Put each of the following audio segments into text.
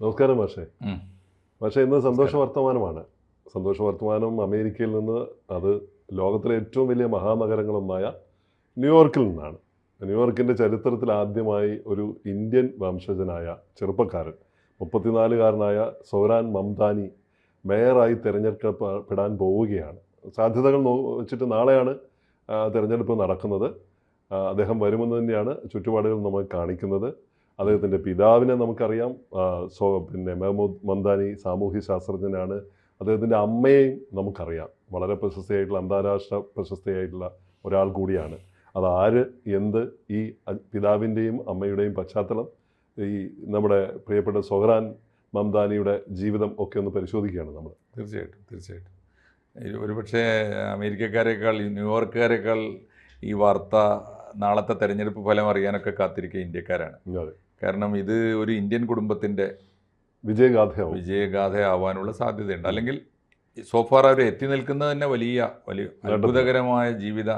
നമസ്കാരം പക്ഷേ പക്ഷേ ഇന്ന് സന്തോഷ വർത്തമാനമാണ് സന്തോഷ വർത്തമാനം അമേരിക്കയിൽ നിന്ന് അത് ലോകത്തിലെ ഏറ്റവും വലിയ മഹാനഗരങ്ങളൊന്നായ ന്യൂയോർക്കിൽ നിന്നാണ്. ന്യൂയോർക്കിന്റെ ചരിത്രത്തിൽ ആദ്യമായി ഒരു ഇന്ത്യൻ വംശജനായ ചെറുപ്പക്കാരൻ മുപ്പത്തിനാലുകാരനായ സൗരാൻ മംതാനി മേയറായി തിരഞ്ഞെടുക്കപ്പെടാൻ പോവുകയാണ്. സാധ്യതകൾ വെച്ചിട്ട് നാളെയാണ് തിരഞ്ഞെടുപ്പ് നടക്കുന്നത്. അദ്ദേഹം വരുമെന്ന് തന്നെയാണ് ചുറ്റുപാടുകൾ നമ്മൾ കാണിക്കുന്നത്. അദ്ദേഹത്തിന്റെ പിതാവിനെ നമുക്കറിയാം. സോ പിന്നെ മെഹമ്മൂദ് മന്ദാനി സാമൂഹ്യ ശാസ്ത്രജ്ഞനാണ്. അദ്ദേഹത്തിന്റെ അമ്മയെയും നമുക്കറിയാം. വളരെ പ്രശസ്തയായിട്ടുള്ള അന്താരാഷ്ട്ര പ്രശസ്തയായിട്ടുള്ള ഒരാൾ കൂടിയാണ്. അതാര് എന്ത് ഈ പിതാവിന്റെയും അമ്മയുടെയും പശ്ചാത്തലം ഈ നമ്മുടെ പ്രിയപ്പെട്ട സൊഹ്റാൻ മംദാനിയുടെ ജീവിതം ഒക്കെ ഒന്ന് പരിശോധിക്കുകയാണ് നമ്മൾ. തീർച്ചയായിട്ടും തീർച്ചയായിട്ടും. ഒരുപക്ഷേ അമേരിക്കക്കാരേക്കാൾ ന്യൂയോർക്കുകാരേക്കാൾ ഈ വാർത്ത നാളത്തെ തെരഞ്ഞെടുപ്പ് ഫലം അറിയാനൊക്കെ കാത്തിരിക്കുക ഇന്ത്യക്കാരാണ്. കാരണം ഇത് ഒരു ഇന്ത്യൻ കുടുംബത്തിന്റെ വിജയഗാഥയാവും. വിജയഗാഥയാവാനുള്ള സാധ്യതയുണ്ട്. അല്ലെങ്കിൽ സോഫാർ അവർ എത്തി നിൽക്കുന്നത് തന്നെ വലിയ വലിയ അത്ഭുതകരമായ ജീവിത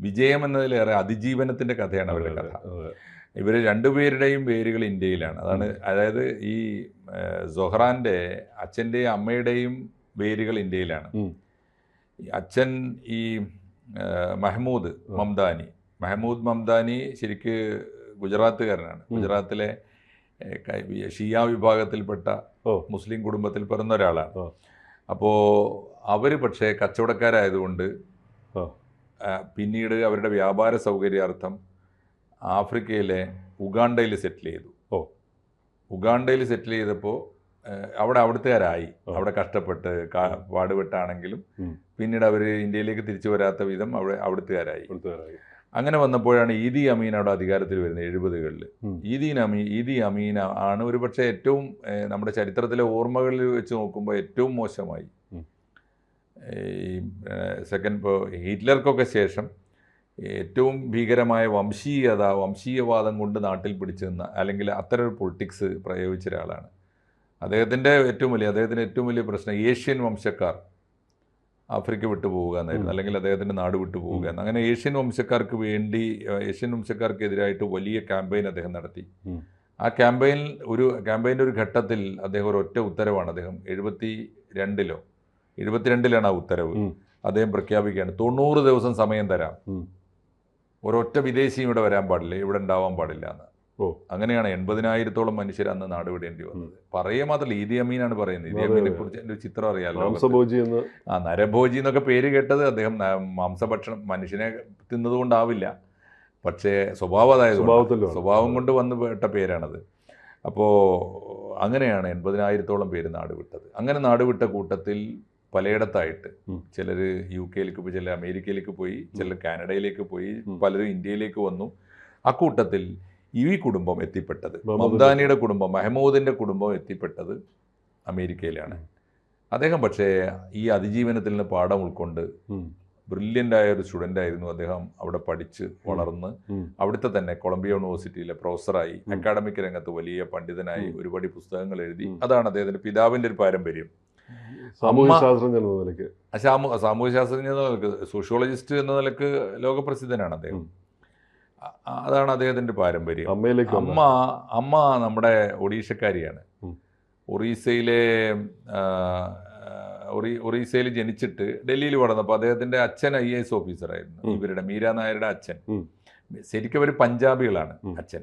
വിജയം എന്നതിലേറെ അതിജീവനത്തിന്റെ കഥയാണ് അവരുടെ കഥ. ഇവർ രണ്ടുപേരുടെയും പേരുകൾ ഇന്ത്യയിലാണ്. അതാണ് അതായത് ഈ സൊഹ്റാന്റെ അച്ഛന്റെയും അമ്മയുടെയും പേരുകൾ ഇന്ത്യയിലാണ്. അച്ഛൻ ഈ മഹ്മൂദ് മംദാനി മഹ്മൂദ് മംദാനി ശരിക്ക് ഗുജറാത്തുകാരനാണ്. ഗുജറാത്തിലെ ഷിയ വിഭാഗത്തിൽപ്പെട്ട മുസ്ലിം കുടുംബത്തിൽ പിറന്ന ഒരാളാണ്. അപ്പോൾ അവർ പക്ഷേ കച്ചവടക്കാരായതുകൊണ്ട് പിന്നീട് അവരുടെ വ്യാപാര സൗകര്യാർത്ഥം ആഫ്രിക്കയിലെ ഉഗാണ്ടയിൽ സെറ്റിൽ ചെയ്തു. ഓ. ഉഗാണ്ടയിൽ സെറ്റിൽ ചെയ്തപ്പോൾ അവിടെ അവിടുത്തുകാരായി. അവിടെ കഷ്ടപ്പെട്ട് പാടുപെട്ടാണെങ്കിലും പിന്നീട് അവർ ഇന്ത്യയിലേക്ക് തിരിച്ചു വരാത്ത വിധം അവിടെ അവിടുത്തുകാരായി. അങ്ങനെ വന്നപ്പോഴാണ് ഈദി അമീൻ അവിടെ അധികാരത്തിൽ വരുന്നത് എഴുപതുകളിൽ. ഈദി അമീൻ ഈദി അമീൻ ആണ് ഒരുപക്ഷെ ഏറ്റവും നമ്മുടെ ചരിത്രത്തിലെ ഓർമ്മകളിൽ വെച്ച് നോക്കുമ്പോൾ ഏറ്റവും മോശമായി. ഈ സെക്കൻഡ് ഇപ്പോൾ ഹിറ്റ്ലർക്കൊക്കെ ശേഷം ഏറ്റവും ഭീകരമായ വംശീയത വംശീയവാദം കൊണ്ട് നാട്ടിൽ പിടിച്ചു നിന്ന അല്ലെങ്കിൽ അത്തരം ഒരു പൊളിറ്റിക്സ് പ്രയോഗിച്ച ഒരാളാണ് അദ്ദേഹത്തിന്റെ ഏറ്റവും വലിയ അദ്ദേഹത്തിന്റെ ഏറ്റവും വലിയ പ്രശ്നം ഏഷ്യൻ വംശക്കാർ ആഫ്രിക്ക വിട്ടു പോവുക എന്നായിരുന്നു അല്ലെങ്കിൽ അദ്ദേഹത്തിന്റെ നാട് വിട്ടു പോവുക എന്ന് അങ്ങനെ ഏഷ്യൻ വംശക്കാർക്ക് വേണ്ടി ഏഷ്യൻ വംശക്കാർക്കെതിരായിട്ട് വലിയ ക്യാമ്പയിൻ അദ്ദേഹം നടത്തി. ആ ക്യാമ്പയിൻ ഒരു ക്യാമ്പയിന്റെ ഒരു ഘട്ടത്തിൽ അദ്ദേഹം ഒരു ഒറ്റ ഉത്തരവാണ് അദ്ദേഹം. എഴുപത്തി രണ്ടിലോ എഴുപത്തിരണ്ടിലാണ് ആ ഉത്തരവ്. അദ്ദേഹം പ്രഖ്യാപിക്കുകയാണ്. തൊണ്ണൂറ് ദിവസം സമയം തരാം. ഒരൊറ്റ വിദേശിയും ഇവിടെ വരാൻ പാടില്ല ഇവിടെ ഉണ്ടാവാൻ പാടില്ല എന്ന്. ഓ. അങ്ങനെയാണ് എൺപതിനായിരത്തോളം മനുഷ്യർ അന്ന് നാടുവിടേണ്ടി വന്നത്. പറയുക മാത്രമല്ല ഈദി അമീനാണ് പറയുന്നത്. ഈദി അമീനെ കുറിച്ച് എന്റെ ഒരു ചിത്രം അറിയാമല്ലോ ആ നരഭോജി എന്നൊക്കെ പേര് കേട്ടത് അദ്ദേഹം മാംസഭക്ഷണം മനുഷ്യനെ തിന്നതുകൊണ്ടാവില്ല. പക്ഷേ സ്വഭാവം അതായത്. സ്വഭാവം കൊണ്ട് വന്ന് പെട്ട പേരാണത്. അപ്പോൾ അങ്ങനെയാണ് എൺപതിനായിരത്തോളം പേര് നാടുവിട്ടത്. അങ്ങനെ നാടുവിട്ട കൂട്ടത്തിൽ പലയിടത്തായിട്ട്. ചിലർ യു കെയിലേക്ക് പോയി ചിലർ അമേരിക്കയിലേക്ക് പോയി ചിലർ കാനഡയിലേക്ക് പോയി പലരും ഇന്ത്യയിലേക്ക് വന്നു. അക്കൂട്ടത്തിൽ ഈ കുടുംബം എത്തിപ്പെട്ടത്. മംദാനിയുടെ കുടുംബം മെഹമൂദിന്റെ കുടുംബം എത്തിപ്പെട്ടത് അമേരിക്കയിലാണ്. അദ്ദേഹം പക്ഷേ ഈ അതിജീവനത്തിൽ നിന്ന് പാഠം ഉൾക്കൊണ്ട് ബ്രില്യന്റായ ഒരു സ്റ്റുഡന്റ് ആയിരുന്നു അദ്ദേഹം അവിടെ പഠിച്ച് വളർന്ന് അവിടുത്തെ തന്നെ കൊളംബിയ യൂണിവേഴ്സിറ്റിയിലെ പ്രൊഫസറായി. അക്കാഡമിക് രംഗത്ത് വലിയ പണ്ഡിതനായി. ഒരുപാട് പുസ്തകങ്ങൾ എഴുതി. അതാണ് അദ്ദേഹത്തിന്റെ പിതാവിന്റെ ഒരു പാരമ്പര്യം. സാമൂഹ്യ എന്ന സാമൂഹ്യ ശാസ്ത്രജ്ഞ എന്ന നിലയ്ക്ക് സോഷ്യോളജിസ്റ്റ് എന്ന നിലയ്ക്ക് ലോകപ്രസിദ്ധനാണ് അദ്ദേഹം. അതാണ് അദ്ദേഹത്തിന്റെ പാരമ്പര്യം. അമ്മയിലേക്ക് അമ്മ അമ്മ നമ്മുടെ ഒഡീഷക്കാരിയാണ്. ഒറീസയിലെ ഒറീ ഒറീസയിൽ ജനിച്ചിട്ട് ഡൽഹിയിൽ വളർന്നപ്പോൾ അദ്ദേഹത്തിന്റെ അച്ഛൻ ഐ എ എസ് ഓഫീസറായിരുന്നു. ഇവരുടെ മീര നായരുടെ അച്ഛൻ. ശരിക്കും അവർ പഞ്ചാബികളാണ് അച്ഛൻ.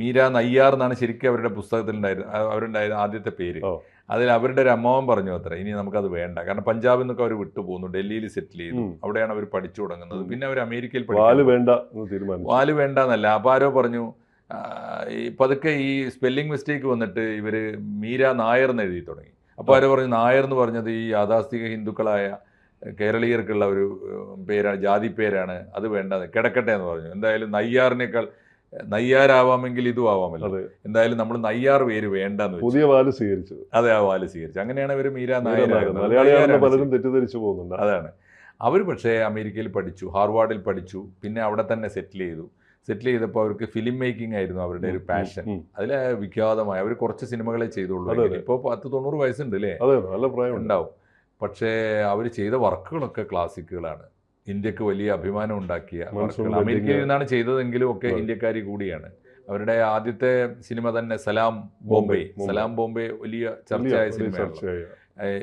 മീര നയ്യാർ എന്നാണ് ശരിക്കും അവരുടെ പുസ്തകത്തിൽ ഉണ്ടായിരുന്നത് അവരുണ്ടായിരുന്ന ആദ്യത്തെ പേര്. അതിൽ അവരുടെ ഒരു അമ്മാവൻ പറഞ്ഞു അത്ര ഇനി നമുക്കത് വേണ്ട. കാരണം പഞ്ചാബിൽ നിന്നൊക്കെ അവർ വിട്ടുപോകുന്നു ഡൽഹിയിൽ സെറ്റിൽ ചെയ്തു. അവിടെയാണ് അവർ പഠിച്ചു തുടങ്ങുന്നത്. പിന്നെ അവർ അമേരിക്കയിൽ വാൽ വേണ്ട എന്ന് തീരുമാനിച്ചു. വാൽ വേണ്ട എന്നല്ല. ആരോ പറഞ്ഞു ഈ പതുക്കെ ഈ സ്പെല്ലിംഗ് മിസ്റ്റേക്ക് വന്നിട്ട് ഇവർ മീര നായർ എന്ന് എഴുതി തുടങ്ങി. അപ്പോൾ ആരോ പറഞ്ഞു നായർ എന്ന് പറഞ്ഞത് ഈ യാഥാസ്ഥിക ഹിന്ദുക്കളായ കേരളീയർക്കുള്ള ഒരു പേരാണ് ജാതി പേരാണ്. അത് വേണ്ട കിടക്കട്ടെ എന്ന് പറഞ്ഞു. എന്തായാലും നയ്യാറിനേക്കാൾ നയ്യാരാവാമെങ്കിൽ ഇതും ആവാമല്ലോ. എന്തായാലും നമ്മൾ നയ്യാർ പേര് വേണ്ടെന്ന് വെച്ചു. പുതിയ വാൽ സ്വീകരിച്ചു അതെ ആ വാൽ സ്വീകരിച്ചു. അങ്ങനെയാണ് ഇവർ മീര. പലരും തെറ്റിദ്ധരിച്ചു പോകുന്നുണ്ട്. അതാണ്. അവർ പക്ഷേ അമേരിക്കയിൽ പഠിച്ചു ഹാർവാർഡിൽ പഠിച്ചു പിന്നെ അവിടെ തന്നെ സെറ്റിൽ ചെയ്തു. സെറ്റിൽ ചെയ്തപ്പോൾ അവർക്ക് ഫിലിം മേക്കിംഗ് ആയിരുന്നു അവരുടെ ഒരു പാഷൻ. അതിൽ വിഖ്യാതമായി. അവർ കുറച്ച് സിനിമകളെ ചെയ്തുള്ളൂ. ഇപ്പോൾ പത്ത് തൊണ്ണൂറ് വയസ്സുണ്ട് അല്ലേ? ഉണ്ടാവും. പക്ഷേ അവർ ചെയ്ത വർക്കുകളൊക്കെ ക്ലാസിക്കുകളാണ്. ഇന്ത്യയ്ക്ക് വലിയ അഭിമാനം ഉണ്ടാക്കിയ വർക്കുകൾ. അമേരിക്കയിൽ നിന്നാണ് ചെയ്തതെങ്കിലും ഒക്കെ ഇന്ത്യക്കാരി കൂടിയാണ്. അവരുടെ ആദ്യത്തെ സിനിമ തന്നെ സലാം ബോംബെ. സലാം ബോംബെ വലിയ ചർച്ചയായ സിനിമ സിനിമയാണ്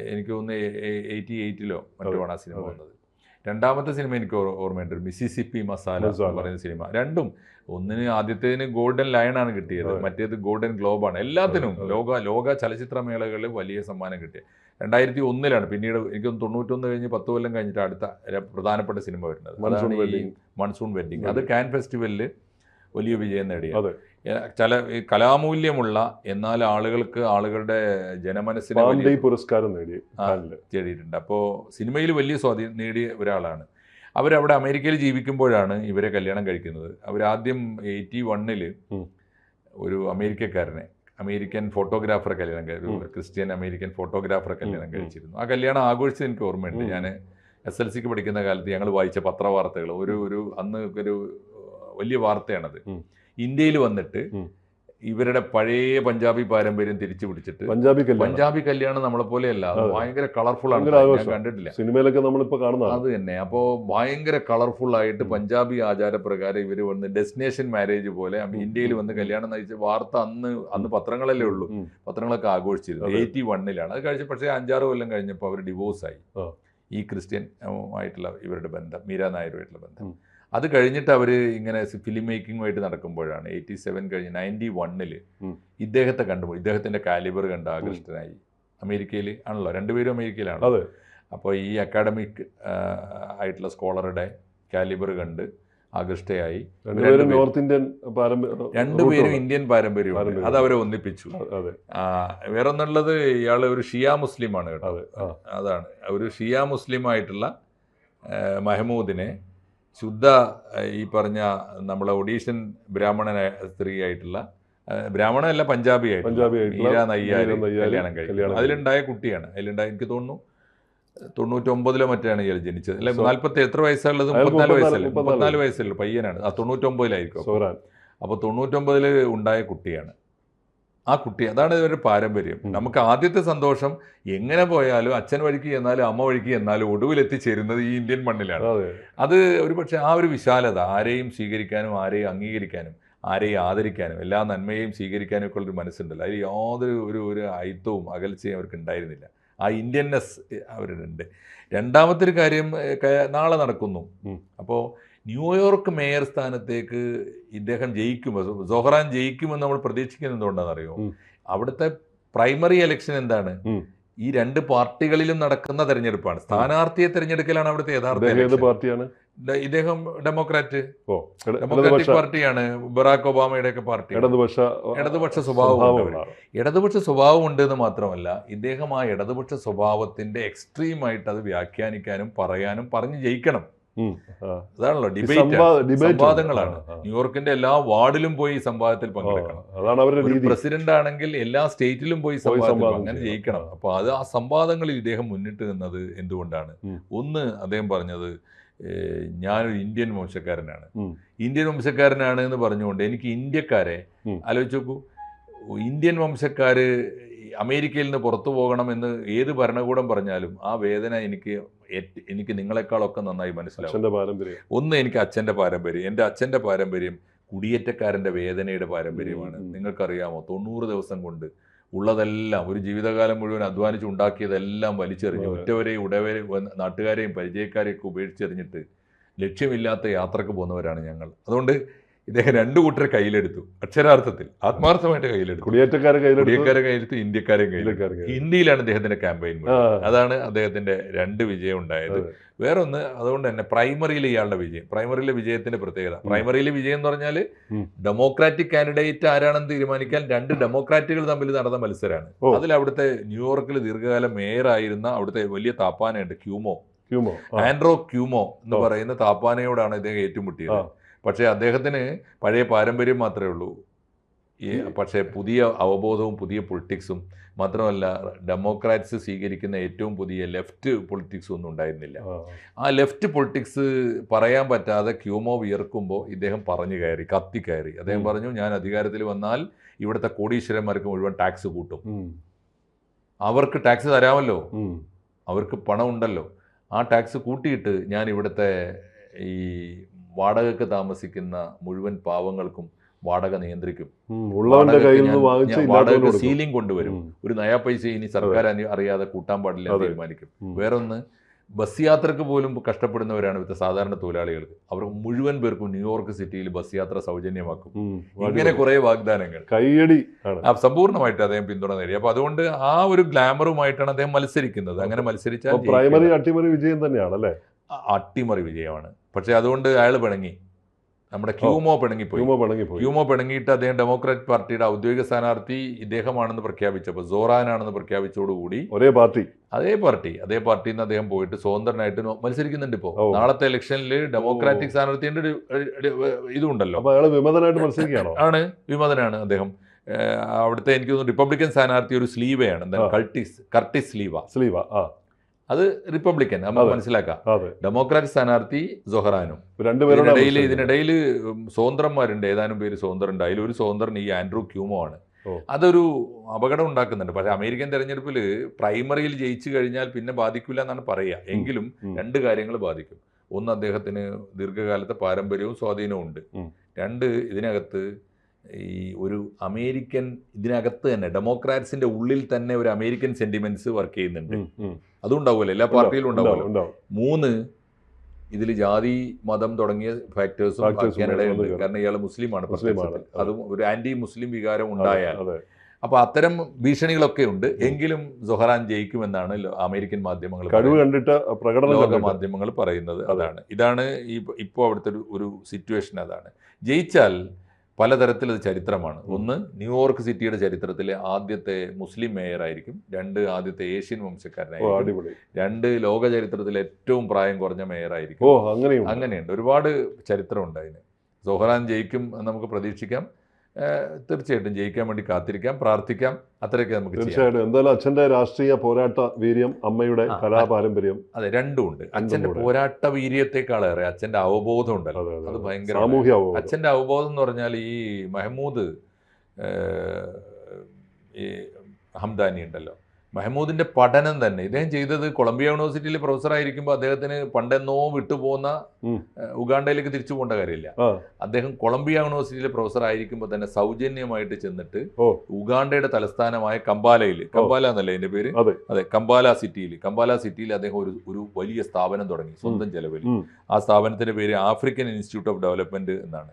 എനിക്ക് തോന്നുന്നു എയ്റ്റി എയ്റ്റിലോ മറ്റുമാണ് ആ സിനിമ. വന്നത്. രണ്ടാമത്തെ സിനിമ എനിക്ക് ഓർ- ഓർമ്മയുണ്ട്. മിസിസിപ്പി മസാല എന്ന് മസാല. പറയുന്ന സിനിമ. രണ്ടും ഒന്നിന് ആദ്യത്തേതിന് ഗോൾഡൻ ലയൺ ആണ് കിട്ടിയത്. മറ്റേത് ഗോൾഡൻ ഗ്ലോബ് ആണ്. എല്ലാത്തിനും അതെ. ലോക ചലച്ചിത്ര മേളകളിൽ വലിയ സമ്മാനം കിട്ടിയത് രണ്ടായിരത്തി ഒന്നിലാണ് പിന്നീട് എനിക്ക് തൊണ്ണൂറ്റൊന്ന് കഴിഞ്ഞ് പത്ത് കൊല്ലം കഴിഞ്ഞിട്ട് അടുത്ത പ്രധാനപ്പെട്ട സിനിമ വരുന്നത്. Monsoon wedding. അത് കാൻ ഫെസ്റ്റിവലിൽ വലിയ വിജയം നേടിയത്. ചില കലാമൂല്യമുള്ള എന്നാൽ ആളുകൾക്ക് ആളുകളുടെ ജനമനസ്സിനെ പുരസ്കാരം നേടി. നേടിയിട്ടുണ്ട്. അപ്പോൾ സിനിമയിൽ വലിയ സ്വാധീനം നേടിയ ഒരാളാണ്. അവരവിടെ അമേരിക്കയിൽ ജീവിക്കുമ്പോഴാണ് ഇവരെ കല്യാണം കഴിക്കുന്നത്. അവരാദ്യം എയ്റ്റി വണ്ണിൽ. ഒരു അമേരിക്കക്കാരനെ അമേരിക്കൻ ഫോട്ടോഗ്രാഫറെ കല്യാണം കഴിച്ചു ഒരു ക്രിസ്ത്യൻ അമേരിക്കൻ ഫോട്ടോഗ്രാഫറെ കല്യാണം കഴിച്ചിരുന്നു. ആ കല്യാണം ആഘോഷിച്ചത് എനിക്ക് ഓർമ്മയുണ്ട്. ഞാൻ എസ് എൽ സിക്ക് പഠിക്കുന്ന കാലത്ത് ഞങ്ങൾ വായിച്ച പത്രവാർത്തകൾ ഒരു ഒരു അന്ന് ഒരു വലിയ വാർത്തയാണത്. ഇന്ത്യയിൽ വന്നിട്ട്. ഇവരുടെ പഴയ പഞ്ചാബി പാരമ്പര്യം തിരിച്ചു പിടിച്ചിട്ട് പഞ്ചാബി കല്യാണം. പഞ്ചാബി കല്യാണം നമ്മളെ പോലെയല്ല. ഭയങ്കര കളർഫുൾ ആണ്. ഞാൻ കണ്ടിട്ടില്ല. സിനിമയിലൊക്കെ നമ്മളിപ്പോ കാണുന്നത് അത് തന്നെ. അപ്പോ ഭയങ്കര കളർഫുൾ ആയിട്ട് പഞ്ചാബി ആചാരപ്രകാരം ഇവർ വന്ന് ഡെസ്റ്റിനേഷൻ മാരേജ് പോലെ. ഇന്ത്യയിൽ വന്ന് കല്യാണം നയിച്ച വാർത്ത അന്ന് അന്ന് പത്രങ്ങളല്ലേ ഉള്ളൂ. പത്രങ്ങളൊക്കെ ആഘോഷിച്ചിരുന്നു. എയ്റ്റി വണ്ണിലാണ്. അത് കഴിച്ച് പക്ഷേ അഞ്ചാറ് കൊല്ലം കഴിഞ്ഞപ്പോൾ അവർ ഡിവോഴ്സായി. ഈ ക്രിസ്ത്യൻ ആയിട്ടുള്ള ഇവരുടെ ബന്ധം മീര നായരുമായിട്ടുള്ള ബന്ധം. അത് കഴിഞ്ഞിട്ട് അവർ ഇങ്ങനെ ഫിലിം മേക്കിങ്ങുമായിട്ട് നടക്കുമ്പോഴാണ് എയ്റ്റി സെവൻ കഴിഞ്ഞ് നയന്റി വണ്ണിൽ ഇദ്ദേഹത്തെ കണ്ടുപോയി ഇദ്ദേഹത്തിന്റെ കാലിബർ കണ്ട് ആകൃഷ്ടനായി. അമേരിക്കയിൽ ആണല്ലോ രണ്ടുപേരും അമേരിക്കയിലാണ് അപ്പോൾ ഈ അക്കാഡമിക് ആയിട്ടുള്ള സ്കോളറുടെ കാലിബർ കണ്ട് ആകൃഷ്ടയായി. രണ്ടുപേരും. നോർത്ത് ഇന്ത്യൻ പാരമ്പര്യം രണ്ടുപേരും ഇന്ത്യൻ പാരമ്പര്യം പാരമ്പര്യം. അത് അവരെ ഒന്നിപ്പിച്ചു. വേറെ ഒന്നുള്ളത് ഇയാൾ ഒരു ഷിയ മുസ്ലിമാണ് കേട്ടോ. അതാണ്. ഒരു ഷിയ മുസ്ലിം ആയിട്ടുള്ള മഹമൂദിനെ ശുദ്ധ ഈ പറഞ്ഞ നമ്മളെ ഒഡീഷൻ ബ്രാഹ്മണ സ്ത്രീ ആയിട്ടുള്ള ബ്രാഹ്മണനല്ല പഞ്ചാബി ആയിട്ടുള്ള പഞ്ചാബി നയ്യാരി കല്യാണം കഴിക്കും. അതിലുണ്ടായ കുട്ടിയാണ്. അതിലുണ്ടായ എനിക്ക് തോന്നുന്നു തൊണ്ണൂറ്റൊമ്പതിലോ മറ്റാണ് ഇയാൾ ജനിച്ചത്. അല്ലെ നാല്പത്തി എത്ര വയസ്സുള്ളത് മുപ്പത്തിനാല് വയസ്സല്ലേ? മുപ്പത്തിനാല് വയസ്സുള്ളൂ പയ്യനാണ്. ആ തൊണ്ണൂറ്റൊമ്പതിലായിരിക്കും. അപ്പൊ അപ്പോൾ തൊണ്ണൂറ്റൊമ്പതിൽ ഉണ്ടായ കുട്ടിയാണ്. ആ കുട്ടി അതാണ് ഇവരുടെ പാരമ്പര്യം. നമുക്ക് ആദ്യത്തെ സന്തോഷം എങ്ങനെ പോയാലും അച്ഛൻ വഴിക്ക് ചെന്നാലും അമ്മ വഴിക്ക് ചെന്നാലും ഒടുവിൽ എത്തിച്ചേരുന്നത് ഈ ഇന്ത്യൻ മണ്ണിലാണ്. അതെ. അത് ഒരു പക്ഷേ ആ ഒരു വിശാലത ആരെയും സ്വീകരിക്കാനും ആരെയും അംഗീകരിക്കാനും ആരെയും ആദരിക്കാനും എല്ലാ നന്മയെയും സ്വീകരിക്കാനും ഒക്കെ ഉള്ളൊരു മനസ്സുണ്ടല്ലോ. അതിൽ യാതൊരു ഒരു ഒരു അയിത്തവും അകൽച്ചയും അവർക്ക് ഉണ്ടായിരുന്നില്ല. ആ ഇന്ത്യൻനെസ് അവരുണ്ട് രണ്ടാമത്തെ ഒരു കാര്യം നാളെ നടക്കുന്നു. അപ്പോൾ ന്യൂയോർക്ക് മേയർ സ്ഥാനത്തേക്ക് ഇദ്ദേഹം ജയിക്കുമ്പോൾ സോഹ്റാൻ ജയിക്കുമെന്ന് നമ്മൾ പ്രതീക്ഷിക്കുന്നത് എന്തുകൊണ്ടാണെന്നറിയോ? അറിയോ അവിടുത്തെ പ്രൈമറി ഇലക്ഷൻ എന്താണ്? ഈ രണ്ട് പാർട്ടികളിലും നടക്കുന്ന തെരഞ്ഞെടുപ്പാണ്. സ്ഥാനാർത്ഥിയെ തെരഞ്ഞെടുക്കലാണ് അവിടുത്തെ യഥാർത്ഥ പാർട്ടിയാണ്? ഇദ്ദേഹം ഡെമോക്രാറ്റ്. ഡെമോക്രാറ്റിക് പാർട്ടിയാണ്. ബറാക് ഒബാമയുടെ ഒക്കെ പാർട്ടി. ഇടതുപക്ഷ ഇടതുപക്ഷ സ്വഭാവം ഇടതുപക്ഷ സ്വഭാവം ഉണ്ട് എന്ന് മാത്രമല്ല ഇദ്ദേഹം ആ ഇടതുപക്ഷ സ്വഭാവത്തിന്റെ എക്സ്ട്രീമായിട്ട് അത് വ്യാഖ്യാനിക്കാനും പറയാനും പറഞ്ഞ് ജയിക്കണം. അതാണല്ലോ ഡിബേറ്റ്. സംവാ- സംവാദങ്ങളാണ്. ന്യൂയോർക്കിന്റെ എല്ലാ വാർഡിലും പോയി സംവാദത്തിൽ പങ്കെടുക്കണം. അതാണ് അവരുടെ പ്രസിഡന്റ് ആണെങ്കിൽ എല്ലാ സ്റ്റേറ്റിലും പോയി സംവാദത്തിൽ സംവാദം അങ്ങനെ ജയിക്കണം. അപ്പൊ അത് ആ സംവാദങ്ങളിൽ ഇദ്ദേഹം മുന്നിട്ട് നിന്നത് എന്തുകൊണ്ടാണ്? ഒന്ന് അദ്ദേഹം പറഞ്ഞത് ഞാനൊരു ഇന്ത്യൻ വംശക്കാരനാണ്. ഇന്ത്യൻ വംശക്കാരനാണ് എന്ന് പറഞ്ഞുകൊണ്ട് എനിക്ക് ഇന്ത്യക്കാരെ ആലോചിച്ച് നോക്കൂ. ഇന്ത്യൻ വംശക്കാര് അമേരിക്കയിൽ നിന്ന് പുറത്തു പോകണമെന്ന് ഏത് ഭരണകൂടം പറഞ്ഞാലും ആ വേദന എനിക്ക് എനിക്ക് നിങ്ങളെക്കാളൊക്കെ നന്നായി മനസ്സിലാവും. ഒന്ന് എനിക്ക് അച്ഛന്റെ പാരമ്പര്യം. എന്റെ അച്ഛന്റെ പാരമ്പര്യം കുടിയേറ്റക്കാരന്റെ വേദനയുടെ പാരമ്പര്യമാണ്. നിങ്ങൾക്കറിയാമോ? തൊണ്ണൂറ് ദിവസം കൊണ്ട് ഉള്ളതെല്ലാം ഒരു ജീവിതകാലം മുഴുവൻ അധ്വാനിച്ച് ഉണ്ടാക്കിയതെല്ലാം വലിച്ചെറിഞ്ഞ് ഒറ്റവരെയും ഉറ്റവരെയും ഉടവരെയും നാട്ടുകാരെയും പരിചയക്കാരെയൊക്കെ ഉപേക്ഷിച്ചെറിഞ്ഞിട്ട് ലക്ഷ്യമില്ലാത്ത യാത്രയ്ക്ക് പോകുന്നവരാണ് ഞങ്ങൾ. അതുകൊണ്ട് ഇദ്ദേഹം രണ്ടു കൂട്ടരെ കയ്യിലെടുത്തു. അക്ഷരാർത്ഥത്തിൽ ആത്മാർത്ഥമായിട്ട് കയ്യിലെടുത്തു. കുടിയേറ്റക്കാരെ കുടിയേറ്റക്കാരെ കയ്യിലെടുത്ത് ഇന്ത്യക്കാരെയും കയ്യിലെടുത്തു. ഇന്ത്യക്കാരെ കയ്യിൽ. ഹിന്ദിയിലാണ് അദ്ദേഹത്തിന്റെ ക്യാമ്പയിൻ അതാണ് അദ്ദേഹത്തിന്റെ രണ്ട് വിജയം ഉണ്ടായത്. വേറൊന്ന് അതുകൊണ്ട് തന്നെ പ്രൈമറിയിൽ ഇയാളുടെ വിജയം. പ്രൈമറിയിലെ വിജയത്തിന്റെ പ്രത്യേകത. പ്രൈമറിയിലെ വിജയം എന്ന് പറഞ്ഞാൽ ഡെമോക്രാറ്റിക് കാൻഡിഡേറ്റ് ആരാണെന്ന് തീരുമാനിക്കാൻ രണ്ട് ഡെമോക്രാറ്റുകൾ തമ്മിൽ നടന്ന മത്സരമാണ് അതിൽ അവിടുത്തെ ന്യൂയോർക്കിൽ ദീർഘകാലം മേയറായിരുന്ന അവിടുത്തെ വലിയ താപ്പാനയുണ്ട് ക്യൂമോ. ക്യൂമോ. ആൻഡ്രോ ക്യൂമോ എന്ന് പറയുന്ന താപ്പാനയോടാണ് ഇദ്ദേഹം ഏറ്റുമുട്ടിയത്. പക്ഷേ അദ്ദേഹത്തിന് പഴയ പാരമ്പര്യം മാത്രമേ ഉള്ളൂ. ഈ പക്ഷേ പുതിയ അവബോധവും പുതിയ പൊളിറ്റിക്സും മാത്രമല്ല ഡെമോക്രാറ്റ്സ് സ്വീകരിക്കുന്ന ഏറ്റവും പുതിയ ലെഫ്റ്റ് പൊളിറ്റിക്സും ഒന്നും ഉണ്ടായിരുന്നില്ല. ആ, ലെഫ്റ്റ് പൊളിറ്റിക്സ് പറയാൻ പറ്റാതെ ക്യൂമോ വിയർക്കുമ്പോൾ ഇദ്ദേഹം പറഞ്ഞു കയറി കത്തി കയറി. അദ്ദേഹം പറഞ്ഞു ഞാൻ അധികാരത്തിൽ വന്നാൽ ഇവിടുത്തെ കോടീശ്വരന്മാർക്ക് മുഴുവൻ ടാക്സ് കൂട്ടും. അവർക്ക് ടാക്സ് തരാമല്ലോ. അവർക്ക് പണം ഉണ്ടല്ലോ ആ ടാക്സ് കൂട്ടിയിട്ട് ഞാൻ ഇവിടുത്തെ ഈ വാടകയ്ക്ക് താമസിക്കുന്ന മുഴുവൻ പാവങ്ങൾക്കും വാടക നിയന്ത്രിക്കും. വാടക സീലിംഗ് കൊണ്ടുവരും. ഒരു നയാ പൈസ ഇനി സർക്കാർ അനി- അറിയാതെ കൂട്ടാൻ പാടില്ല തീരുമാനിക്കും. വേറൊന്ന് ബസ് യാത്രയ്ക്ക് പോലും കഷ്ടപ്പെടുന്നവരാണ് ഇവിടുത്തെ സാധാരണ തൊഴിലാളികൾ അവർ മുഴുവൻ പേർക്കും ന്യൂയോർക്ക് സിറ്റിയിൽ ബസ് യാത്ര സൗജന്യമാക്കും. ഇങ്ങനെ. കുറെ വാഗ്ദാനങ്ങൾ. ആ, സമ്പൂർണമായിട്ട് അദ്ദേഹം പിന്തുണ നേടി. അപ്പൊ അതുകൊണ്ട് ആ ഒരു ഗ്ലാമറുമായിട്ടാണ് അദ്ദേഹം മത്സരിക്കുന്നത്. അങ്ങനെ മത്സരിച്ചാൽ പ്രൈമറി അട്ടിമറി വിജയം തന്നെയാണ് അല്ലേ. അട്ടിമറി വിജയമാണ്. പക്ഷെ അതുകൊണ്ട് അയാൾ പിണങ്ങി. നമ്മുടെ ക്യൂമോ പിണങ്ങിപ്പോയി. ഹ്യൂമ പിണങ്ങി പോയി ക്യൂമോ പിണങ്ങിയിട്ട് അദ്ദേഹം ഡെമോക്രാറ്റ് പാർട്ടിയുടെ ഔദ്യോഗിക സ്ഥാനാർത്ഥി ഇദ്ദേഹമാണെന്ന് പ്രഖ്യാപിച്ചപ്പോൾ സോറാനാണെന്ന് പ്രഖ്യാപിച്ചതോടുകൂടി ഒരേ പാർട്ടി. അതേ പാർട്ടി അതേ പാർട്ടിയിൽ നിന്ന് അദ്ദേഹം പോയിട്ട് സ്വതന്ത്രനായിട്ട് മത്സരിക്കുന്നുണ്ട് ഇപ്പോൾ നാളത്തെ ഇലക്ഷനിൽ ഡെമോക്രാറ്റിക് സ്ഥാനാർത്ഥിയുടെ ഒരു ഇതുണ്ടല്ലോ. വിമതനായിട്ട് മത്സരിക്കുകയാണോ? ആണ് വിമതനാണ് അദ്ദേഹം. അവിടുത്തെ എനിക്ക് തോന്നുന്നു റിപ്പബ്ലിക്കൻ സ്ഥാനാർത്ഥി ഒരു സ്ലീവയാണ്. Curtis കൾട്ടിസ് Curtis സ്ലീവ. സ്ലീവ അത് റിപ്പബ്ലിക്കൻ അതെ. മനസ്സിലാക്കാം ഡെമോക്രാറ്റ് സ്ഥാനാർത്ഥി സൊഹറാനും. ഇതിനിടയിൽ ഇതിനിടയിൽ സ്വതന്ത്രന്മാരുണ്ട്. ഏതാനും പേര് സ്വതന്ത്രമുണ്ട് അതിൽ ഒരു സ്വതന്ത്രൻ ഈ ആൻഡ്രൂ ക്യൂമോ ആണ്. അതൊരു അപകടം ഉണ്ടാക്കുന്നുണ്ട്. പക്ഷേ അമേരിക്കൻ തെരഞ്ഞെടുപ്പിൽ പ്രൈമറിയിൽ ജയിച്ചു കഴിഞ്ഞാൽ പിന്നെ ബാധിക്കില്ല എന്നാണ് പറയുക. എങ്കിലും രണ്ട് കാര്യങ്ങൾ ബാധിക്കും. ഒന്ന് അദ്ദേഹത്തിന് ദീർഘകാലത്തെ പാരമ്പര്യവും സ്വാധീനവും ഉണ്ട്. രണ്ട് ഇതിനകത്ത് ഈ ഒരു അമേരിക്കൻ ഇതിനകത്ത് തന്നെ ഡെമോക്രാറ്റ്സിന്റെ ഉള്ളിൽ തന്നെ ഒരു അമേരിക്കൻ സെന്റിമെന്റ്സ് വർക്ക് ചെയ്യുന്നുണ്ട്. അതും ഉണ്ടാവുമല്ലോ എല്ലാ പാർട്ടിയിലും ഉണ്ടാവും, ഉണ്ടാവുമല്ലോ മൂന്ന് ഇതിൽ ജാതി മതം തുടങ്ങിയ ഫാക്ടേഴ്സും കാനഡയുണ്ട് കാരണം ഇയാൾ മുസ്ലിമാണ്. അതും. ഒരു ആന്റി മുസ്ലിം വികാരം ഉണ്ടായാൽ. അപ്പൊ അത്തരം ഭീഷണികളൊക്കെ ഉണ്ട്. എങ്കിലും സൊഹറാൻ ജയിക്കുമെന്നാണ് അമേരിക്കൻ മാധ്യമങ്ങൾ കഴിവ്. കണ്ടിട്ട് പ്രകടന ലോക മാധ്യമങ്ങൾ പറയുന്നത് അതാണ്. ഇതാണ് ഈ ഇപ്പോൾ അവിടുത്തെ ഒരു സിറ്റുവേഷൻ അതാണ്. ജയിച്ചാൽ പലതരത്തിൽ അത് ചരിത്രമാണ് ഒന്ന് ന്യൂയോർക്ക് സിറ്റിയുടെ ചരിത്രത്തിലെ ആദ്യത്തെ മുസ്ലിം മേയർ ആയിരിക്കും രണ്ട് ആദ്യത്തെ ഏഷ്യൻ വംശക്കാരനായിരിക്കും. രണ്ട് ലോക ചരിത്രത്തിലെ ഏറ്റവും പ്രായം കുറഞ്ഞ മേയർ ആയിരിക്കും അങ്ങനെയുണ്ട്. ഒരുപാട് ചരിത്രമുണ്ട് അതിന്. സോഹറാൻ ജയിക്കും നമുക്ക് പ്രതീക്ഷിക്കാം. തീർച്ചയായിട്ടും ജയിക്കാൻ വേണ്ടി കാത്തിരിക്കാം പ്രാർത്ഥിക്കാം. അത്രയൊക്കെ നമുക്ക് ചെയ്യാം. തീർച്ചയായിട്ടും. എന്തായാലും അച്ഛന്റെ രാഷ്ട്രീയ പോരാട്ട വീര്യം അമ്മയുടെ കലാപാരമ്പര്യം. അതെ രണ്ടും ഉണ്ട്. അച്ഛന്റെ. പോരാട്ട വീര്യത്തെക്കാളേറെ അച്ഛന്റെ അവബോധം ഉണ്ടല്ലോ. അതെ. ഭയങ്കര സാമൂഹ്യ അച്ഛന്റെ അവബോധം എന്ന് പറഞ്ഞാൽ ഈ മെഹമ്മൂദ് ഈ ഹംദാനി ഉണ്ടല്ലോ. മെഹമ്മൂദിന്റെ പഠനം തന്നെ. ഇദ്ദേഹം ചെയ്തത് കൊളംബിയ യൂണിവേഴ്സിറ്റിയിൽ പ്രൊഫസർ ആയിരിക്കുമ്പോൾ അദ്ദേഹത്തിന് പണ്ടെന്നോ വിട്ടുപോകുന്ന ഉഗാണ്ടയിലേക്ക് തിരിച്ചു പോകേണ്ട കാര്യമില്ല. അദ്ദേഹം കൊളംബിയ യൂണിവേഴ്സിറ്റിയിലെ പ്രൊഫസർ ആയിരിക്കുമ്പോൾ തന്നെ സൗജന്യമായിട്ട് ചെന്നിട്ട് ഉഗാണ്ടയുടെ തലസ്ഥാനമായ കമ്പാലയിൽ കമ്പാല എന്നല്ലേ എന്റെ പേര്? അതെ. കമ്പാല സിറ്റിയിൽ കമ്പാല സിറ്റിയിൽ അദ്ദേഹം ഒരു ഒരു വലിയ സ്ഥാപനം തുടങ്ങി സ്വന്തം ചെലവിൽ ആ സ്ഥാപനത്തിന്റെ പേര് ആഫ്രിക്കൻ ഇൻസ്റ്റിറ്റ്യൂട്ട് ഓഫ് ഡെവലപ്മെന്റ് എന്നാണ്.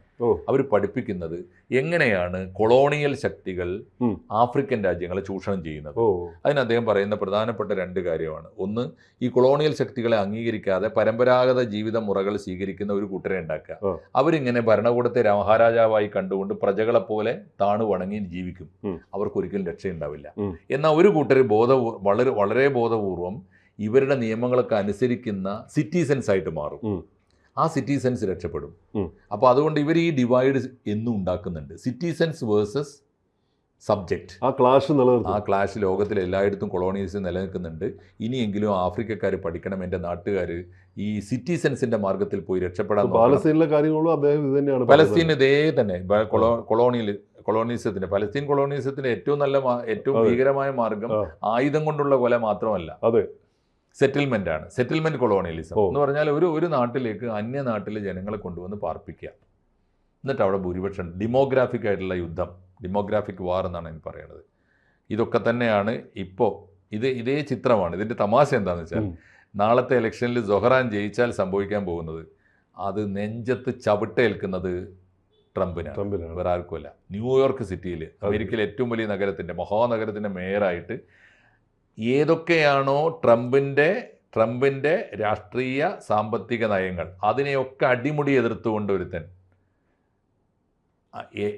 അവർ പഠിപ്പിക്കുന്നത് എങ്ങനെയാണ് കൊളോണിയൽ ശക്തികൾ ആഫ്രിക്കൻ രാജ്യങ്ങളെ ചൂഷണം ചെയ്യുന്നത്? ഓ. അതിന് അദ്ദേഹം പറയുന്ന പ്രധാനപ്പെട്ട രണ്ട് കാര്യമാണ്. ഒന്ന് ഈ കൊളോണിയൽ ശക്തികളെ അംഗീകരിക്കാതെ പരമ്പരാഗത ജീവിത മുറകൾ സ്വീകരിക്കുന്ന ഒരു കൂട്ടരെ ഉണ്ടാക്കുക. അവരിങ്ങനെ ഭരണകൂടത്തെ മഹാരാജാവായി കണ്ടുകൊണ്ട് പ്രജകളെ പോലെ താണു വണങ്ങി ജീവിക്കും. അവർക്കൊരിക്കലും രക്ഷയുണ്ടാവില്ല. എന്നാൽ ഒരു കൂട്ടർ ബോധ വളരെ വളരെ ബോധപൂർവം ഇവരുടെ നിയമങ്ങളൊക്കെ അനുസരിക്കുന്ന സിറ്റിസൻസ് ആയിട്ട് മാറും ആ സിറ്റിസൻസ് രക്ഷപ്പെടും. അപ്പോൾ അതുകൊണ്ട് ഇവർ ഈ ഡിവൈഡ് എന്നും ഉണ്ടാക്കുന്നുണ്ട്. സിറ്റിസൻസ് വേഴ്സസ് സബ്ജക്റ്റ് ആ ക്ലാഷ് ആ ക്ലാസ് ക്ലാഷ് ലോകത്തിൽ എല്ലായിടത്തും കൊളോണിയൽസ് നിലനിൽക്കുന്നുണ്ട്. ഇനിയെങ്കിലും ആഫ്രിക്കക്കാർ പഠിക്കണം എന്റെ നാട്ടുകാർ ഈ സിറ്റിസൻസിന്റെ മാർഗത്തിൽ പോയി രക്ഷപ്പെടാൻ. പാലസ്തീനിലെ കാര്യങ്ങളും അദ്ദേഹം ഇത് തന്നെയാണ് പലസ്തീൻ ഇതേ തന്നെ. കൊളോ കൊളോണിയൽ കൊളോണിസത്തിന്റെ പലസ്തീൻ കൊളോണിസത്തിന്റെ ഏറ്റവും നല്ല ഏറ്റവും ഭീകരമായ മാർഗം ആയുധം കൊണ്ടുള്ള കൊല മാത്രമല്ല. അതെ. സെറ്റിൽമെന്റ് ആണ് സെറ്റിൽമെന്റ് കൊളോണിയലിസം എന്ന് പറഞ്ഞാൽ ഒരു ഒരു നാട്ടിലേക്ക് അന്യ നാട്ടിലെ ജനങ്ങളെ കൊണ്ടുവന്ന് പാർപ്പിക്കുക. എന്നിട്ട് അവിടെ ഭൂരിപക്ഷം ഡിമോഗ്രാഫിക് ആയിട്ടുള്ള യുദ്ധം. ഡിമോഗ്രാഫിക് വാർ എന്നാണ് ഞാൻ പറയുന്നത്. ഇതൊക്കെ തന്നെയാണ് ഇപ്പോൾ ഇത് ഇതേ ചിത്രമാണ് ഇതിന്റെ തമാശ എന്താണെന്ന് വെച്ചാൽ നാളത്തെ ഇലക്ഷനിൽ ജൊഹറാൻ ജയിച്ചാൽ സംഭവിക്കാൻ പോകുന്നത് അത് നെഞ്ചത്ത് ചവിട്ടേൽക്കുന്നത് ട്രംപിനാണ്. വേറെ ആർക്കുമല്ല ന്യൂയോർക്ക് സിറ്റിയിൽ അമേരിക്കയിലെ ഏറ്റവും വലിയ നഗരത്തിന്റെ മഹാനഗരത്തിന്റെ മേയറായിട്ട് ഏതൊക്കെയാണോ ട്രംപിന്റെ ട്രംപിന്റെ രാഷ്ട്രീയ സാമ്പത്തിക നയങ്ങൾ അതിനെയൊക്കെ അടിമുടി എതിർത്തുകൊണ്ട് ഒരുത്തൻ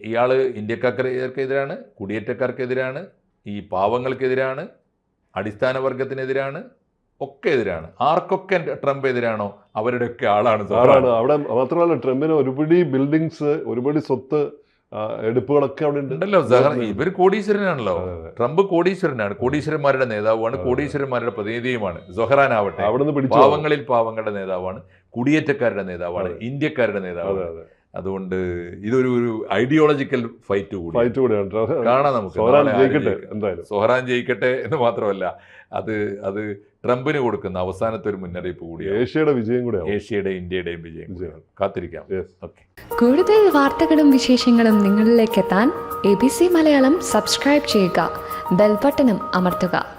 ഇയാൾ ഇന്ത്യക്കാർക്കെതിരാണ് കുടിയേറ്റക്കാർക്കെതിരാണ് ഈ പാവങ്ങൾക്കെതിരാണ് അടിസ്ഥാന വർഗത്തിനെതിരാണ് ഒക്കെ എതിരാണ്. ആർക്കൊക്കെ ട്രംപ് എതിരാണോ അവരുടെയൊക്കെ ആളാണ്. ആളാണ്. അവിടെ മാത്രമല്ല ട്രംപിന് ഒരുപടി ബിൽഡിങ്സ് ഒരുപടി സ്വത്ത് എടുപ്പുകളൊക്കെ അവിടെ ഉണ്ട്. ഉണ്ടല്ലോ ഇവർ കോടീശ്വരനാണല്ലോ. ട്രംപ് കോടീശ്വരനാണ്. കോടീശ്വരന്മാരുടെ നേതാവാണ്. കോടീശ്വരന്മാരുടെ പ്രതിനിധിയുമാണ്. സൊഹറാൻ ആവട്ടെ പാവങ്ങളിൽ പാവങ്ങളുടെ നേതാവാണ് കുടിയേറ്റക്കാരുടെ നേതാവാണ്. ഇന്ത്യക്കാരുടെ നേതാവാണ്. അതുകൊണ്ട് ഇതൊരു ഒരു ഐഡിയോളജിക്കൽ ഫൈറ്റ് കൂടി ഫൈറ്റ് കൂടിയാണ്. കാണാം നമുക്ക്. സോറാൻ ജയിക്കട്ടെ ജയിക്കും. എന്തായാലും. സൊഹറാൻ ജയിക്കട്ടെ എന്ന് മാത്രമല്ല അത് അത് ട്രംപിന് കൊടുക്കുന്ന അവസാനത്തെ ഒരു മുന്നറിയിപ്പ് കൂടിയാണ്. ഏഷ്യയുടെ വിജയം കൂടെ ഏഷ്യയുടെ ഇന്ത്യയുടെയും വിജയം. കാത്തിരിക്കാം. യെസ് ഓക്കെ കൂടുതൽ വാർത്തകളും വിശേഷങ്ങളും നിങ്ങളിലേക്ക് എത്താൻ A B C Malayalam subscribe ചെയ്യുക ബെൽബട്ടനും അമർത്തുക.